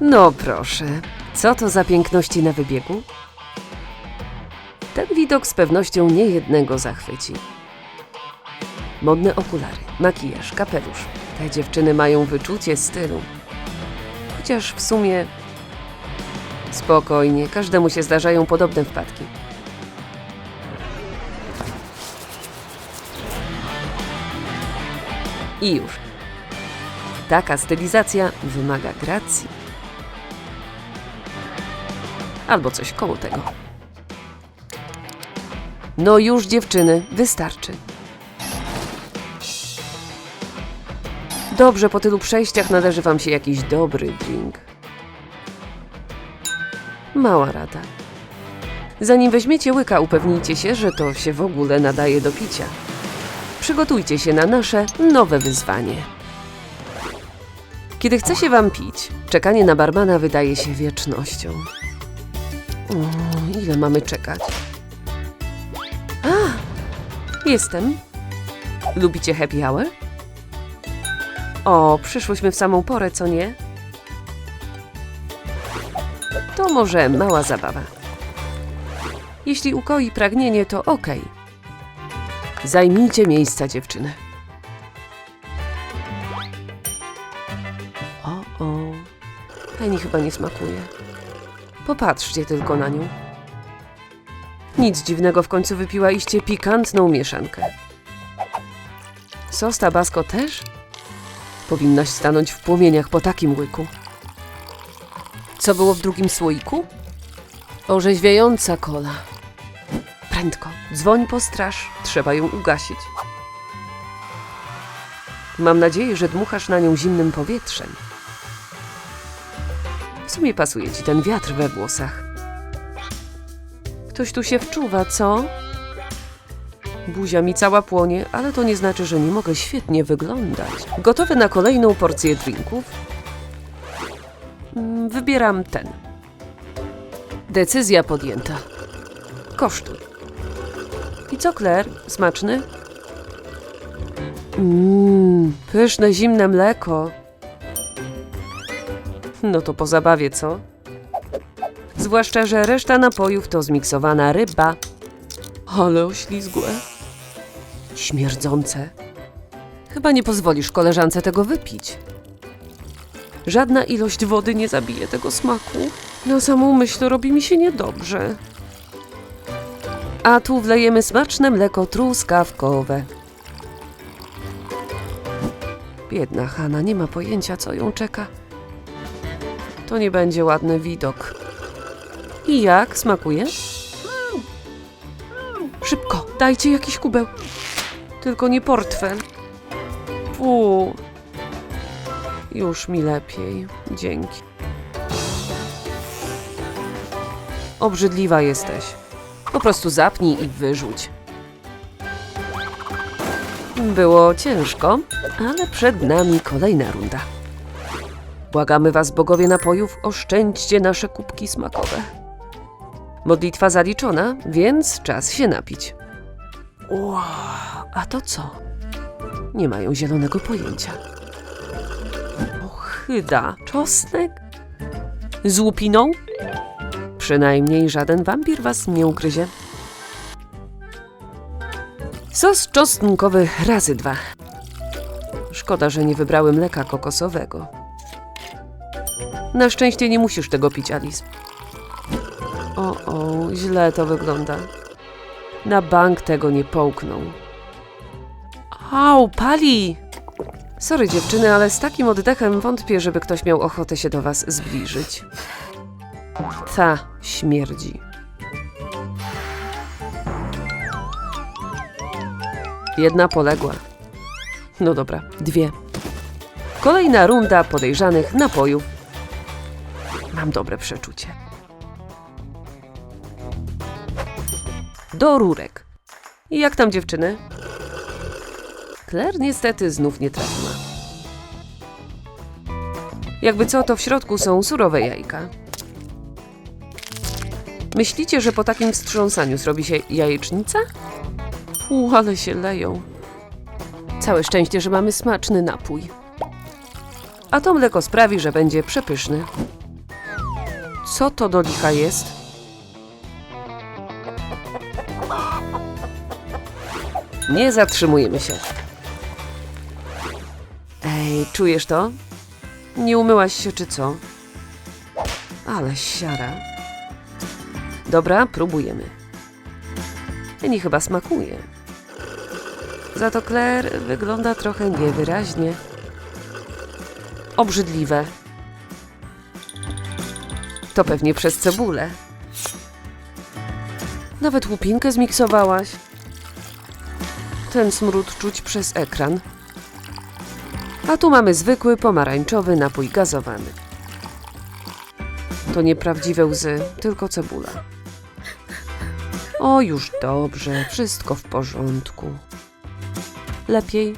No proszę, co to za piękności na wybiegu? Ten widok z pewnością niejednego zachwyci. Modne okulary, makijaż, kapelusz. Te dziewczyny mają wyczucie stylu. Chociaż w sumie. Spokojnie, każdemu się zdarzają podobne wpadki. I już. Taka stylizacja wymaga gracji. Albo coś koło tego. No już, dziewczyny, wystarczy. Dobrze, po tylu przejściach należy wam się jakiś dobry drink. Mała rada. Zanim weźmiecie łyka, upewnijcie się, że to się w ogóle nadaje do picia. Przygotujcie się na nasze nowe wyzwanie. Kiedy chce się wam pić, czekanie na barmana wydaje się wiecznością. O, ile mamy czekać? A, jestem. Lubicie happy hour? O, przyszłyśmy w samą porę, co nie? To może mała zabawa. Jeśli ukoi pragnienie, to okej. Zajmijcie miejsca, dziewczyny. O, o. Pani chyba nie smakuje. Popatrzcie tylko na nią. Nic dziwnego, w końcu wypiła iście pikantną mieszankę. Sos tabasco też? Powinnaś stanąć w płomieniach po takim łyku. Co było w drugim słoiku? Orzeźwiająca kola. Prędko, dzwoń po straż, trzeba ją ugasić. Mam nadzieję, że dmuchasz na nią zimnym powietrzem. Sumie pasuje ci ten wiatr we włosach. Ktoś tu się wczuwa, co? Buzia mi cała płonie, ale to nie znaczy, że nie mogę świetnie wyglądać. Gotowy na kolejną porcję drinków? Mm, Wybieram ten. Decyzja podjęta. Kosztuj. I co, Claire? Smaczny? Mmm, pyszne zimne mleko. No to po zabawie, co? Zwłaszcza, że reszta napojów to zmiksowana ryba. Ale oślizgłe. Śmierdzące. Chyba nie pozwolisz koleżance tego wypić. Żadna ilość wody nie zabije tego smaku. Na samą myśl robi mi się niedobrze. A tu wlejemy smaczne mleko truskawkowe. Biedna Hanna nie ma pojęcia, co ją czeka. To nie będzie ładny widok. I jak smakuje? Szybko, dajcie jakiś kubeł. Tylko nie portfel. Fu. Już mi lepiej. Dzięki. Obrzydliwa jesteś. Po prostu zapnij i wyrzuć. Było ciężko, ale przed nami kolejna runda. Błagamy was, bogowie napojów, oszczędźcie nasze kubki smakowe. Modlitwa zaliczona, więc czas się napić. Wow, a to co? Nie mają zielonego pojęcia. Ochyda, czosnek? Z łupiną? Przynajmniej żaden wampir was nie ugryzie. Sos czosnkowy razy dwa. Szkoda, że nie wybrały mleka kokosowego. Na szczęście nie musisz tego pić, Alice. O, o, źle to wygląda. Na bank tego nie połkną. Au, pali! Sorry dziewczyny, ale z takim oddechem wątpię, żeby ktoś miał ochotę się do was zbliżyć. Ta śmierdzi. Jedna poległa. No dobra, dwie. Kolejna runda podejrzanych napojów. Mam dobre przeczucie. Do rurek. I jak tam dziewczyny? Claire niestety znów nie trafiła. Jakby co, to w środku są surowe jajka. Myślicie, że po takim wstrząsaniu zrobi się jajecznica? Fu, ale się leją. Całe szczęście, że mamy smaczny napój. A to mleko sprawi, że będzie przepyszny. Co to do licha jest? Nie zatrzymujemy się. Ej, czujesz to? Nie umyłaś się czy co? Ale siara. Dobra, próbujemy. Nie chyba smakuje. Za to Claire wygląda trochę niewyraźnie. Obrzydliwe. To pewnie przez cebulę. Nawet łupinkę zmiksowałaś. Ten smród czuć przez ekran. A tu mamy zwykły pomarańczowy napój gazowany. To nieprawdziwe łzy, tylko cebula. O, już dobrze, wszystko w porządku. Lepiej.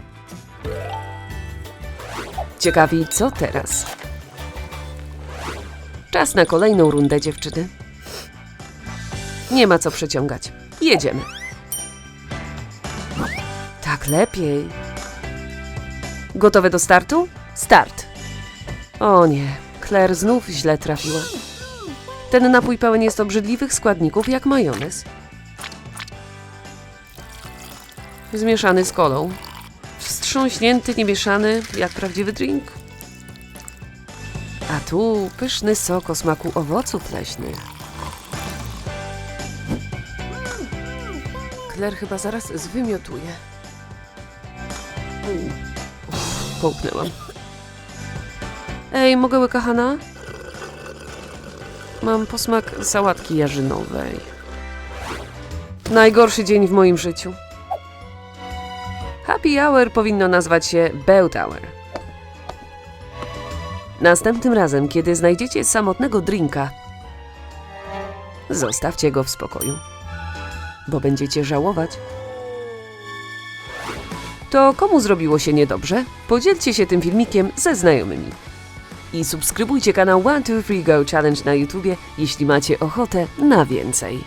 Ciekawi, co teraz? Czas na kolejną rundę, dziewczyny. Nie ma co przeciągać. Jedziemy. Tak lepiej. Gotowe do startu? Start. O nie, Claire znów źle trafiła. Ten napój pełen jest obrzydliwych składników jak majonez. Zmieszany z kolą. Wstrząśnięty, niemieszany, jak prawdziwy drink. Tu pyszny sok o smaku owoców leśnych. Claire chyba zaraz zwymiotuje. Połknęłam. Ej, mogę łyka Hanna? Mam posmak sałatki jarzynowej. Najgorszy dzień w moim życiu. Happy Hour powinno nazwać się Beut Hour. Następnym razem, kiedy znajdziecie samotnego drinka, zostawcie go w spokoju, bo będziecie żałować. To komu zrobiło się niedobrze? Podzielcie się tym filmikiem ze znajomymi. I subskrybujcie kanał 1, 2, 3 Go Challenge na YouTubie, jeśli macie ochotę na więcej.